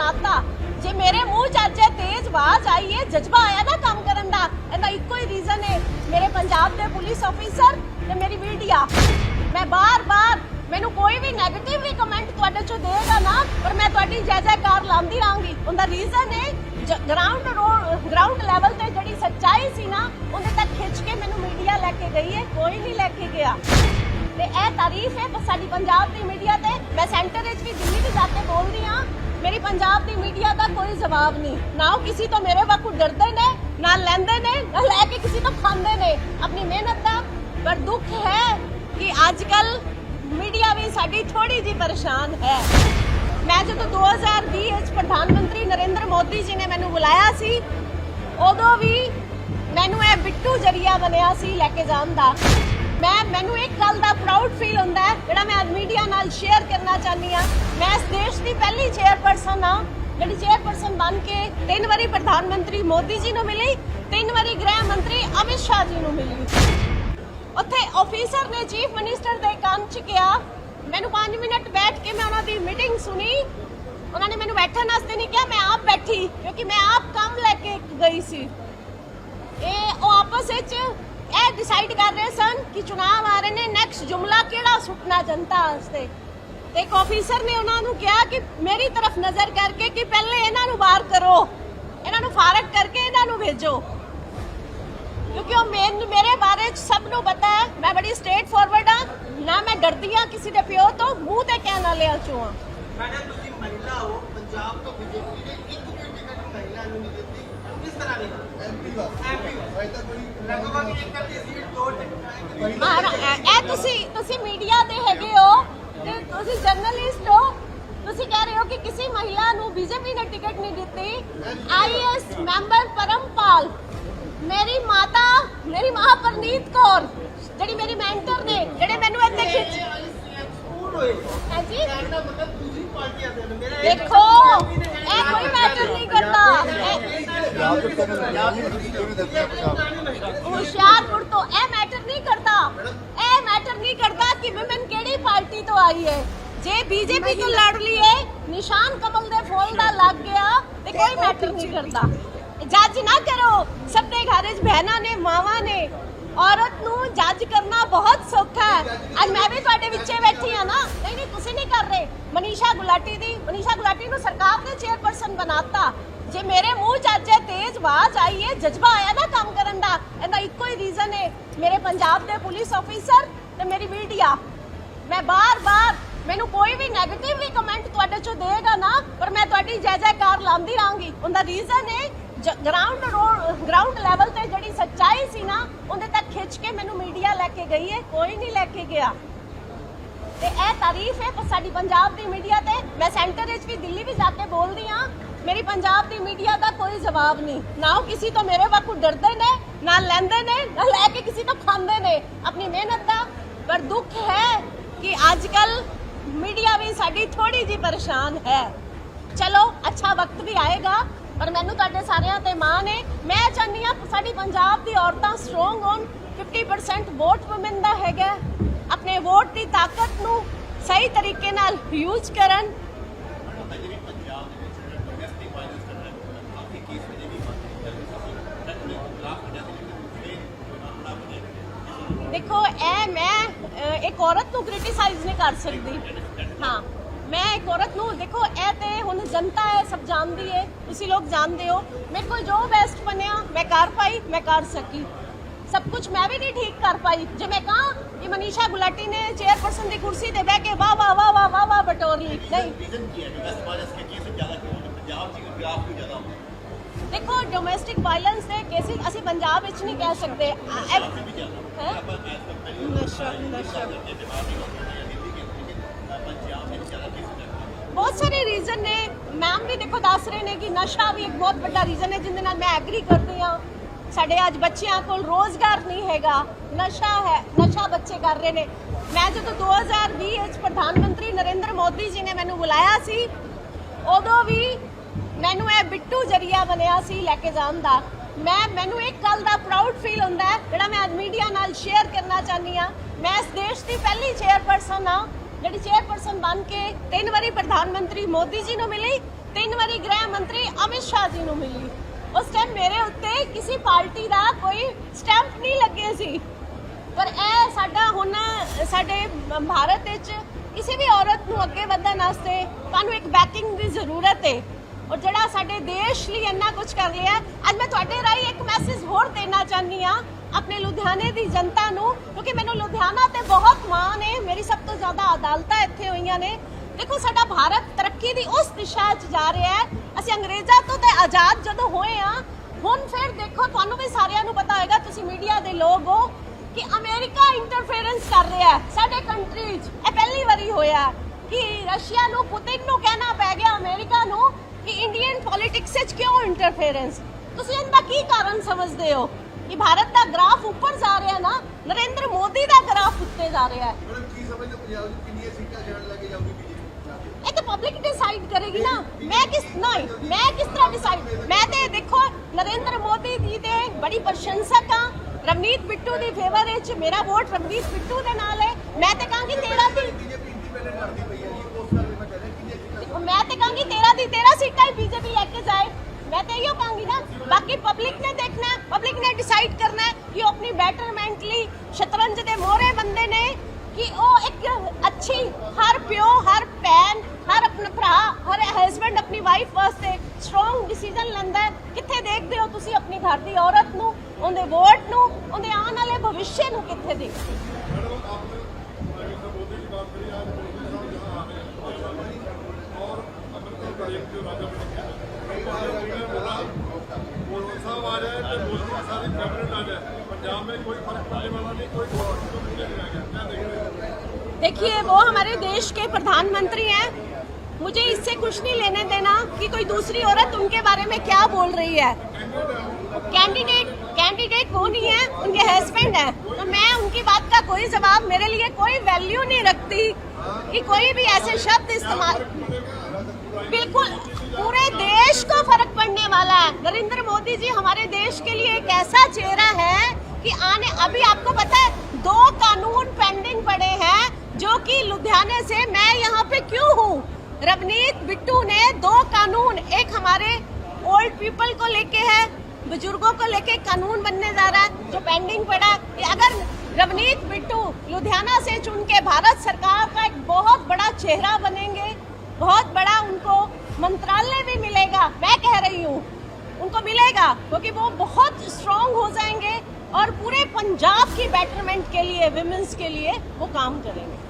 ਬਣਾਤਾ ਜੇ ਮੇਰੇ ਮੂੰਹ ਚ ਅੱਜ ਇਹ ਤੇਜ਼ ਆਵਾਜ਼ ਆਈ ਹੈ ਜਜ਼ਬਾ ਆਇਆ ਨਾ ਕੰਮ ਕਰਨ ਦਾ ਇਹਦਾ ਇੱਕੋ ਹੀ ਰੀਜ਼ਨ ਹੈ। ਮੇਰੇ ਪੰਜਾਬ ਦੇ ਪੁਲਿਸ ਅਫੀਸਰ ਤੇ ਮੇਰੀ ਮੀਡੀਆ ਮੈਂ ਬਾਰ-ਬਾਰ ਮੈਨੂੰ ਕੋਈ ਵੀ 네ਗੇਟਿਵ ਵੀ ਕਮੈਂਟ ਤੁਹਾਡੇ ਚੋਂ ਦੇਗਾ ਨਾ, ਪਰ ਮੈਂ ਤੁਹਾਡੀ ਜੈ ਜੈਕਾਰ ਲਾਉਂਦੀ ਰਾਂਗੀ ਉਹਦਾ ਰੀਜ਼ਨ ਹੈ ਗਰਾਊਂਡ ਗਰਾਊਂਡ ਲੈਵਲ ਤੇ ਜਿਹੜੀ ਸੱਚਾਈ ਸੀ ਨਾ, ਉਹਦੇ ਤੱਕ ਖਿੱਚ ਕੇ ਮੈਨੂੰ ਮੀਡੀਆ ਲੈ ਕੇ ਗਈ ਹੈ, ਕੋਈ ਨਹੀਂ ਲੈ ਕੇ ਗਿਆ। ਤੇ ਇਹ ਤਾਰੀਫ ਹੈ, ਸਾਡੀ ਪੰਜਾਬ ਦੀ ਮੀਡੀਆ ਤੇ। ਮੈਂ ਸੈਂਟਰ ਵਿੱਚ ਵੀ ਦਿੱਲੀ ਵੀ ਜਾ ਕੇ ਬੋਲਦੀ ਆ ਮੇਰੀ ਪੰਜਾਬ ਦੀ ਮੀਡੀਆ ਦਾ ਕੋਈ ਜਵਾਬ ਨਹੀਂ। ਨਾ ਉਹ ਕਿਸੇ ਤੋਂ ਮੇਰੇ ਵਾਂਗੂ ਡਰਦੇ ਨੇ, ਨਾ ਲੈਂਦੇ ਨੇ, ਨਾ ਲੈ ਕੇ ਕਿਸੇ ਤੋਂ ਖਾਂਦੇ ਨੇ। ਆਪਣੀ ਮਿਹਨਤ ਦਾ ਪਰ ਦੁੱਖ ਹੈ ਕਿ ਅੱਜ ਕੱਲ ਮੀਡੀਆ ਵੀ ਸਾਡੀ ਥੋੜੀ ਜੀ ਪਰੇਸ਼ਾਨ ਹੈ। ਮੈਂ ਜਦੋਂ 2020 ਵਿੱਚ ਪ੍ਰਧਾਨ ਮੰਤਰੀ ਨਰਿੰਦਰ ਮੋਦੀ ਜੀ ਨੇ ਮੈਨੂੰ ਬੁਲਾਇਆ ਸੀ, ਉਦੋਂ ਵੀ ਮੈਨੂੰ ਇਹ ਬਿੱਟੂ ਜਰੀਆ ਬਣਿਆ ਸੀ ਲੈ ਕੇ ਜਾਣ ਦਾ। ਮੈਂ ਮੈਨੂੰ ਇੱਕ ਗੱਲ ਦਾ ਪ੍ਰਾਊਡ ਫੀਲ ਹੁੰਦਾ ਹੈ, ਜਿਹੜਾ ਮੈਂ ਅੱਜ ਮੀਡੀਆ ਨਾਲ ਸ਼ੇਅਰ ਕਰਨਾ ਚਾਹੁੰਦੀ ਆ ਮੈਂ ਇਸ ਦੇਸ਼ ਦੀ ਪਹਿਲੀ ਚੇਅਰਪਰਸਨ ਆ ਜਿਹੜੀ ਚੇਅਰਪਰਸਨ ਬਣ ਕੇ ਤਿੰਨ ਵਾਰੀ ਪ੍ਰਧਾਨ ਮੰਤਰੀ ਮੋਦੀ ਜੀ ਨੂੰ ਮਿਲੀ, ਤਿੰਨ ਵਾਰੀ ਗ੍ਰਹਿ ਮੰਤਰੀ ਅਮਿਤ ਸ਼ਾਹ ਜੀ ਨੂੰ ਮਿਲੀ। ਉੱਥੇ ਆਫੀਸਰ ਨੇ ਚੀਫ ਮਿਨਿਸਟਰ ਦੇ ਕੰਨ ਚ ਕਿਹਾ, ਮੈਨੂੰ 5 ਮਿੰਟ ਬੈਠ ਕੇ ਮੈਂ ਉਹਨਾਂ ਦੀ ਮੀਟਿੰਗ ਸੁਣੀ। ਉਹਨਾਂ ਨੇ ਮੈਨੂੰ ਬੈਠਣ ਵਾਸਤੇ ਨਹੀਂ ਕਿਹਾ, ਮੈਂ ਆਪ ਬੈਠੀ, ਕਿਉਂਕਿ ਮੈਂ ਆਪ ਕੰਮ ਲੈ ਕੇ ਗਈ ਸੀ। ਇਹ ਉਹ ਆਪਸ ਵਿੱਚ ਇਹ ਡਿਸਾਈਡ ਕਰ ਰਹੇ ਸਨ ਕਿ ਚੁਣਾਵ ਆ ਰਹੇ ਨੇ। ਨੈਕਸਟ ਜੁਮਲਾ ਕਿਹੜਾ ਸੁੱਟਣਾ ਜਨਤਾ ਵਾਸਤੇ? ਤੇ ਇੱਕ ਆਫੀਸਰ ਨੇ ਉਹਨਾਂ ਨੂੰ ਕਿਹਾ ਕਿ ਮੇਰੀ ਤਰਫ ਨਜ਼ਰ ਕਰਕੇ ਕਿ ਪਹਿਲੇ ਇਹਨਾਂ ਨੂੰ ਬਾਹਰ ਕਰੋ। ਇਹਨਾਂ ਨੂੰ ਫਾਰਗ ਕਰਕੇ ਇਹਨਾਂ ਨੂੰ ਭੇਜੋ। ਕਿਉਂਕਿ ਉਹ ਮੈਨੂੰ ਮੇਰੇ ਬਾਰੇ ਸਭ ਨੂੰ ਪਤਾ ਹੈ। ਮੈਂ ਬੜੀ ਸਟ੍ਰੇਟ ਫਾਰਵਰਡ ਆ ਨਾ ਮੈਂ ਡਰਦੀ ਆ ਕਿਸੇ ਦੇ ਪਿਓ ਤੋਂ, ਮੂੰਹ ਤੇ ਕਹਿਣ ਵਾਲਿਆਂ ਚੋਂ ਆ ਮੈਡਮ, ਤੁਸੀਂ ਮਹਿਲਾ ਹੋ। ਪੰਜਾਬ ਤੋਂ ਬੀਜੇਪੀ ਨੇ ਇੱਕ ਮਹਿਲਾ ਨੂੰ ਨਹੀਂ ਦਿੱਤੀ। ਕਿਸ ਤਰ੍ਹਾਂ ਨਹੀਂ ਐਮਪੀ ਦਾ। ਐਮਪੀ ਅਜੇ ਤੱਕ ਕੋਈ ਲਗਭਗ ਇੱਕ ਅੱਧੀ ਸੀਟ ਦੋ ਟਿਕਟਾਂ ਮਹਾਰਾ- ਇਹ ਤੁਸੀਂ ਤੁਸੀਂ ਮੀਡੀਆ ਦੇ ਹੈਗੇ ਹੋ ਤੇ ਤੁਸੀਂ ਜਰਨਲਿਸਟ ਹੋ। ਤੁਸੀਂ ਕਹਿ ਰਹੇ ਹੋ ਕਿ ਕਿਸੇ ਮਹਿਲਾ ਨੂੰ ਬੀਜੇਪੀ ਨੇ ਟਿਕਟ ਨਹੀਂ ਦਿੱਤੀ। ਆਈਐਸ ਮੈਂਬਰ ਪਰਮਪਾਲ ਮੇਰੀ ਮਾਤਾ ਮੇਰੀ ਮਾਂ ਪਰਨੀਤ ਕੌਰ ਜਿਹੜੀ ਮੇਰੀ ਮੈਂਟਰ ਨੇ ਜਿਹੜੇ ਮੈਨੂੰ ਇੱਥੇ ਖਿੱਚ ਹਾਂਜੀ? ਦਾ ਦੇ ਮੇਰਾ ਦੇਖੋ ਇਹ ਕੋਈ ਮੈਟਰ ਨਹੀਂ ਕਰਦਾ ਇਹ- ਪੰਜਾਬ ਦੇ ਕੋਲ ਪੰਜਾਬ ਦੀ ਕਿਉਂ ਨਹੀਂ ਦਿੱਤੀ ਪੰਜਾਬ ਹੁਸ਼ਿਆਰਪੁਰ ਤੋਂ ਇਹ ਮੈਟਰ ਨਹੀਂ ਕਰਦਾ। ਇਹ ਮੈਟਰ ਨਹੀਂ ਕਰਦਾ ਕਿ ਵਿਮਨ ਕਿਹੜੀ ਪਾਰਟੀ ਤੋਂ ਆਈ ਹੈ। ਜੇ ਬੀਜੇਪੀ ਤੋਂ ਲੜ ਲਈ ਹੈ ਨਿਸ਼ਾਨ ਕਮਲ ਦੇ ਫੁੱਲ ਦਾ ਲੱਗ ਗਿਆ ਤੇ ਕੋਈ ਮੈਟਰ ਨਹੀਂ ਕਰਦਾ। ਜੱਜ ਨਾ ਕਰੋ ਸਭ ਦੇ ਘਰ ਵਿੱਚ ਬਹਿਨਾਂ ਨੇ ਮਾਵਾਂ ਨੇ। ਔਰਤ ਨੂੰ ਜੱਜ ਕਰਨਾ ਬਹੁਤ ਸੌਖਾ ਹੈ। ਅੱਜ ਮੈਂ ਵੀ ਤੁਹਾਡੇ ਵਿੱਚੇ ਬੈਠੀ ਆ ਨਾ। ਨਹੀਂ ਨਹੀਂ ਤੁਸੀਂ ਨਹੀਂ ਕਰ ਰਹੇ। ਮਨੀਸ਼ਾ ਗੁਲਾਟੀ ਦੀ ਮਨੀਸ਼ਾ ਗੁਲਾਟੀ ਨੂੰ ਸਰਕਾਰ ਨੇ ਚੇਅਰਪਰਸਨ ਬਣਾਤਾ। ਜੇ ਮੇਰੇ ਮੂੰਹ ਚ ਤੇਜ਼ ਆਵਾਜ਼ ਆਈ ਹੈ ਜਜ਼ਬਾ ਆਇਆ ਨਾ ਕੰਮ ਕਰਨ ਦਾ, ਇਹਦਾ ਇੱਕੋ ਹੀ ਰੀਜ਼ਨ ਹੈ ਮੇਰੇ ਪੰਜਾਬ ਦੇ ਪੁਲਿਸ ਅਫੀਸਰ ਤੇ ਮੇਰੀ ਮੀਡੀਆ ਮੈਂ ਬਾਰ-ਬਾਰ, ਮੈਨੂੰ ਕੋਈ ਵੀ 네ਗੇਟਿਵ ਵੀ ਕਮੈਂਟ ਤੁਹਾਡੇ ਚੋਂ ਦੇਗਾ ਨਾ, ਪਰ ਮੈਂ ਤੁਹਾਡੀ ਜੈ ਜੈਕਾਰ ਲਾਉਂਦੀ ਰਾਂਗੀ ਉਹਦਾ ਰੀਜ਼ਨ ਹੈ ਗਰਾਊਂਡ ਗਰਾਊਂਡ ਲੈਵਲ ਤੇ ਜਿਹੜੀ ਸੱਚਾਈ ਸੀ ਨਾ, ਉਹਦੇ ਤੱਕ ਖਿੱਚ ਕੇ ਮੈਨੂੰ ਮੀਡੀਆ ਲੈ ਕੇ ਗਈ ਹੈ ਕੋਈ ਨਹੀਂ ਲੈ ਕੇ ਗਿਆ। ਤੇ ਇਹ ਤਾਰੀਫ ਹੈ ਸਾਡੀ ਪੰਜਾਬ ਦੀ ਮੀਡੀਆ ਤੇ। ਮੈਂ ਸੈਂਟਰ ਵਿੱਚ ਵੀ ਦਿੱਲੀ ਵੀ ਜਾ ਕੇ ਬੋਲਦੀ ਆ ਮੇਰੀ ਪੰਜਾਬ ਦੀ ਮੀਡੀਆ ਦਾ ਕੋਈ ਜਵਾਬ ਨਹੀਂ। ਨਾ ਉਹ ਕਿਸੇ ਤੋਂ ਮੇਰੇ ਵਾਂਗੂ ਡਰਦੇ ਨੇ, ਨਾ ਲੈਂਦੇ ਨੇ, ਨਾ ਲੈ ਕੇ ਕਿਸੇ ਤੋਂ ਖਾਂਦੇ ਨੇ। ਆਪਣੀ ਮਿਹਨਤ ਦਾ। ਪਰ ਦੁੱਖ ਹੈ ਕਿ ਅੱਜ ਕੱਲ ਮੀਡੀਆ ਵੀ ਸਾਡੀ ਥੋੜੀ ਜੀ ਪਰੇਸ਼ਾਨ ਹੈ। ਚਲੋ, ਅੱਛਾ ਵਕਤ ਵੀ ਆਏਗਾ, ਪਰ ਮੈਨੂੰ ਤੁਹਾਡੇ ਸਾਰਿਆਂ ਤੇ ਮਾਣ ਹੈ। ਮੈਂ ਚਾਹੁੰਦੀ ਹਾਂ ਸਾਡੀ ਪੰਜਾਬ ਦੀ ਔਰਤਾਂ ਸਟਰੋਂਗ ਹੋਣ। 50% ਵੋਟ ਵੂਮਨ ਦਾ ਹੈਗਾ। ਆਪਣੇ ਵੋਟ ਦੀ ਤਾਕਤ ਨੂੰ ਸਹੀ ਤਰੀਕੇ ਨਾਲ ਯੂਜ਼ ਕਰਨ। ਦੇਖੋ, ਇਹ ਮੈਂ ਇੱਕ ਔਰਤ ਨੂੰ ਕ੍ਰਿਟਿਸਾਈਜ਼ ਨਹੀਂ ਕਰ ਸਕਦੀ। ਹਾਂ, ਮੈਂ ਇੱਕ ਔਰਤ ਨੂੰ, ਦੇਖੋ, ਇਹ ਤੇ ਹੁਣ ਜਨਤਾ ਹੈ ਸਭ ਜਾਣਦੀ ਹੈ ਤੁਸੀਂ ਲੋਕ ਜਾਣਦੇ ਹੋ। ਮੇਰੇ ਕੋਲ ਜੋ ਬੈਸਟ ਬਣਿਆ, ਮੈਂ ਕਰ ਪਾਈ, ਮੈਂ ਕਰ ਸਕੀ। ਸਭ ਕੁਝ ਮੈਂ ਵੀ ਨਹੀਂ ਠੀਕ ਕਰ ਪਾਈ। ਜੇ ਮੈਂ ਕਹਾਂ ਮਨੀਸ਼ਾ ਗੁਲਾਟੀ ਨੇ ਚੇਅਰਪਰਸਨ ਦੀ ਕੁਰਸੀ ਤੇ ਬਹਿ ਕੇ ਵਾਹ ਵਾਹ ਵਾਹ ਵਾਹ ਵਾਹ ਵਾਹ ਬਟੋਰ ਲਈ ਨਹੀਂ रीजन की है जो वेस्ट बारिश के केस ज्यादा क्यों होते पंजाब से ग्राफ क्यों ज्यादा होते ਦੇਖੋ ਡੋਮੈਸਟਿਕ ਵਾਇਲੈਂਸ ਦੇ ਕੇਸਿਸ ਅਸੀਂ ਪੰਜਾਬ ਵਿੱਚ ਨਹੀਂ ਕਹਿ ਸਕਦੇ ਹੈਂ? ਨਸ਼ਾ ਨਸ਼ਾ ਬਹੁਤ ਸਾਰੇ ਰੀਜ਼ਨ ਨੇ ਮੈਮ ਵੀ ਦੇਖੋ ਦੱਸ ਰਹੇ ਨੇ ਕਿ ਨਸ਼ਾ ਵੀ ਇੱਕ ਬਹੁਤ ਵੱਡਾ ਰੀਜ਼ਨ ਹੈ ਜਿੰਦੇ ਨਾਲ ਮੈਂ ਐਗਰੀ ਕਰਦੀ ਹਾਂ ਸਾਡੇ ਅੱਜ ਬੱਚਿਆਂ ਕੋਲ ਰੋਜ਼ਗਾਰ ਨਹੀਂ ਹੈਗਾ, ਨਸ਼ਾ ਹੈ, ਨਸ਼ਾ ਬੱਚੇ ਕਰ ਰਹੇ ਨੇ। ਮੈਂ ਜਦੋਂ 2020 ਵਿੱਚ ਪ੍ਰਧਾਨ ਮੰਤਰੀ ਨਰਿੰਦਰ ਮੋਦੀ ਜੀ ਨੇ ਮੈਨੂੰ ਬੁਲਾਇਆ ਸੀ, ਉਦੋਂ ਵੀ ਮੈਨੂੰ ਇਹ ਬਿੱਟੂ ਜਰੀਆ ਬਣਿਆ ਸੀ ਲੈ ਕੇ ਜਾਣ ਦਾ। ਮੈਂ, ਮੈਨੂੰ ਇੱਕ ਗੱਲ ਦਾ ਪ੍ਰਾਊਡ ਫੀਲ ਹੁੰਦਾ ਜਿਹੜਾ ਮੈਂ ਅੱਜ ਮੀਡੀਆ ਨਾਲ ਸ਼ੇਅਰ ਕਰਨਾ ਚਾਹੁੰਦੀ ਆ ਮੈਂ ਇਸ ਦੇਸ਼ ਦੀ ਪਹਿਲੀ ਚੇਅਰਪਰਸਨ ਆ ਜਿਹੜੀ ਚੇਅਰਪਰਸਨ ਬਣ ਕੇ ਤਿੰਨ ਵਾਰੀ ਪ੍ਰਧਾਨ ਮੰਤਰੀ ਮੋਦੀ ਜੀ ਨੂੰ ਮਿਲੀ, ਤਿੰਨ ਵਾਰੀ ਗ੍ਰਹਿ ਮੰਤਰੀ ਅਮਿਤ ਸ਼ਾਹ ਜੀ ਨੂੰ ਮਿਲੀ। ਜਿਹੜਾ ਉਸ ਟਾਈਮ ਮੇਰੇ ਉੱਤੇ ਕਿਸੇ ਪਾਰਟੀ ਦਾ ਕੋਈ ਸਟੈਂਪ ਨਹੀਂ ਲੱਗੇ ਸੀ। ਪਰ ਇਹ ਸਾਡਾ ਹੁਣ, ਸਾਡੇ ਭਾਰਤ ਵਿੱਚ ਕਿਸੇ ਵੀ ਔਰਤ ਨੂੰ ਅੱਗੇ ਵਧਣ ਵਾਸਤੇ ਤੁਹਾਨੂੰ ਇੱਕ ਬੈਕਿੰਗ ਦੀ ਜ਼ਰੂਰਤ ਹੈ ਔਰ ਜਿਹੜਾ ਸਾਡੇ ਦੇਸ਼ ਲਈ ਇੰਨਾ ਕੁਝ ਕਰ ਰਿਹਾ ਅੱਜ ਮੈਂ ਤੁਹਾਡੇ ਰਾਹੀਂ ਇੱਕ ਮੈਸੇਜ ਹੋਰ ਦੇਣਾ ਚਾਹਨੀ ਆ ਆਪਣੇ ਲੁਧਿਆਣੇ ਦੀ ਜਨਤਾ ਨੂੰ, ਕਿਉਂਕਿ ਮੈਨੂੰ ਲੁਧਿਆਣਾ ਤੇ ਬਹੁਤ ਮਾਣ ਹੈ ਮੇਰੀ ਸਭ ਤੋਂ ਜ਼ਿਆਦਾ ਅਦਾਲਤਾਂ ਇੱਥੇ ਹੋਈਆਂ ਨੇ। ਦੇਖੋ, ਸਾਡਾ ਭਾਰਤ ਤਰੱਕੀ ਦੀ ਉਸ ਦਿਸ਼ਾ 'ਚ ਜਾ ਰਿਹਾ ਹੈ। ਅਸੀਂ ਅੰਗਰੇਜ਼ਾਂ ਤੋਂ ਤੇ ਆਜ਼ਾਦ ਜਦੋਂ ਹੋਏ ਆ ਹੁਣ ਫਿਰ ਦੇਖੋ, ਤੁਹਾਨੂੰ ਵੀ ਸਾਰਿਆਂ ਨੂੰ ਪਤਾ ਹੋਏਗਾ, ਤੁਸੀਂ ਮੀਡੀਆ ਦੇ ਲੋਕ ਹੋ, ਕਿ ਅਮਰੀਕਾ ਇੰਟਰਫੇਰੈਂਸ ਕਰ ਰਿਹਾ ਹੈ ਸਾਡੇ ਕੰਟਰੀ 'ਚ। ਇਹ ਪਹਿਲੀ ਵਾਰੀ ਹੋਇਆ ਕਿ ਰਸ਼ੀਆ ਨੂੰ ਪੁਤਿਨ ਨੂੰ ਕਹਿਣਾ ਪੈ ਗਿਆ, ਅਮਰੀਕਾ ਨੂੰ, ਕਿ ਇੰਡੀਅਨ ਪੋਲਿਟਿਕਸ ਵਿੱਚ ਕਿਉਂ ਇੰਟਰਫੇਰੈਂਸ ਤੁਸੀਂ ਇਹਦਾ ਕੀ ਕਾਰਨ ਸਮਝਦੇ ਹੋ? ਕਿ ਭਾਰਤ ਦਾ ਗ੍ਰਾਫ ਉੱਪਰ ਜਾ ਰਿਹਾ ਨਾ, ਨਰਿੰਦਰ ਮੋਦੀ ਦਾ ਗ੍ਰਾਫ ਉੱਤੇ ਜਾ ਰਿਹਾ ਹੈ। ਕੀ ਸਮਝਦੇ ਪੰਜਾਬ ਦੀ ਕਿੰਨੀਆਂ ਸੀਟਾਂ ਕਰੇਗੀ ਨਾ? ਮੈਂ ਕਿਸ ਨਹੀਂ, ਮੈਂ ਕਿਸ ਤਰ੍ਹਾਂ ਡਿਸਾਈਡ ਮੈਂ ਤੇ ਦੇਖੋ, ਨਰਿੰਦਰ ਮੋਦੀ ਜੀ ਦੇ ਬੜੀ ਪ੍ਰਸ਼ੰਸਕ ਹਾਂ। ਰਵਨੀਤ ਬਿੱਟੂ ਦੀ ਫੇਵਰ ਵਿੱਚ ਮੇਰਾ ਵੋਟ ਰਵਨੀਤ ਬਿੱਟੂ ਦੇ ਨਾਲ ਹੈ। ਮੈਂ ਤੇ ਕਹਾਂਗੀ ਤੇਰਾ ਦੀ ਬੀਜੇਪੀ ਮੈਂ ਤੇ ਕਹਾਂਗੀ ਤੇਰਾ ਦੀ ਤੇਰਾ ਸੀਟਾਂ ਹੀ ਬੀਜੇਪੀ ਲੈ ਕੇ ਜਾਏ। ਮੈਂ ਤੇ ਇਹੋ ਕਹਾਂਗੀ ਨਾ, ਬਾਕੀ ਪਬਲਿਕ ਨੇ ਦੇਖਣਾ ਪਬਲਿਕ ਨੇ ਡਿਸਾਈਡ ਕਰਨਾ ਹੈ ਕਿ ਉਹ ਆਪਣੀ ਬੈਟਰਮੈਂਟ ਸ਼ਤਰੰਜ ਦੇ ਮੋਹਰੇ ਬੰਦੇ ਨੇ, ਕਿ ਉਹ ਇੱਕ ਅੱਛੀ ਹਰ ਪਿਓ, ਹਰ ਭੈਣ ਹਰ ਆਪਣਾ ਭਰਾ ਹਰ ਹਸਬੰਡ ਆਪਣੀ ਵਾਈਫ ਵਾਸਤੇ ਸਟਰੋਂਗ ਡਿਸੀਜਨ ਲੈਂਦਾ ਹੈ ਕਿੱਥੇ ਦੇਖਦੇ ਹੋ ਤੁਸੀਂ ਆਪਣੀ ਘਰ ਦੀ ਔਰਤ ਨੂੰ ਉਹਦੇ ਵੋਟ ਨੂੰ ਉਹਦੇ ਆਉਣ ਵਾਲੇ ਭਵਿੱਖ ਨੂੰ ਕਿੱਥੇ ਦੇਖਦੇ ਹੋ ਸਾਹਿਬ ਆ ਜਾਏ ਤੇ ਮੋਦੀ ਸਾਰੀ ਕੈਬਨਿਟ ਆ ਜਾਏ ਪੰਜਾਬ में कोई फर्क पड़ने वाला नहीं कोई देखिए, वो हमारे देश के प्रधानमंत्री हैं। मुझे इससे कुछ नहीं लेने देना कि कोई दूसरी औरत उनके बारे में क्या बोल रही है। कैंडिडेट कैंडिडेट वो नहीं है, उनके हस्बैंड है। तो मैं उनकी बात का कोई जवाब, मेरे लिए कोई वैल्यू नहीं रखती कि कोई भी ऐसे शब्द इस्तेमाल बिल्कुल पूरे देश को फ़र्क पड़ने वाला है। नरेंद्र मोदी जी हमारे देश के लिए एक ऐसा चेहरा है कि आने, अभी आपको पता है, दो कानून पेंडिंग पड़े हैं। जो कि लुधियाने से मैं यहाँ पे क्यों हूँ? रवनीत बिट्टू ने दो कानून, एक हमारे ओल्ड पीपल को लेके है, बुज़ुर्गों को लेके कानून बनने जा रहा है, जो पेंडिंग पड़ा। अगर रवनीत बिट्टू लुधियाना से चुन के भारत सरकार का एक बहुत बड़ा चेहरा बनेंगे, बहुत बड़ा उनको मंत्रालय भी मिलेगा, मैं कह रही हूँ, उनको मिलेगा, क्योंकि वो बहुत स्ट्रांग हो जाएँगे और पूरे पंजाब की बेटरमेंट के लिए विमेंस के लिए वो काम करेंगे।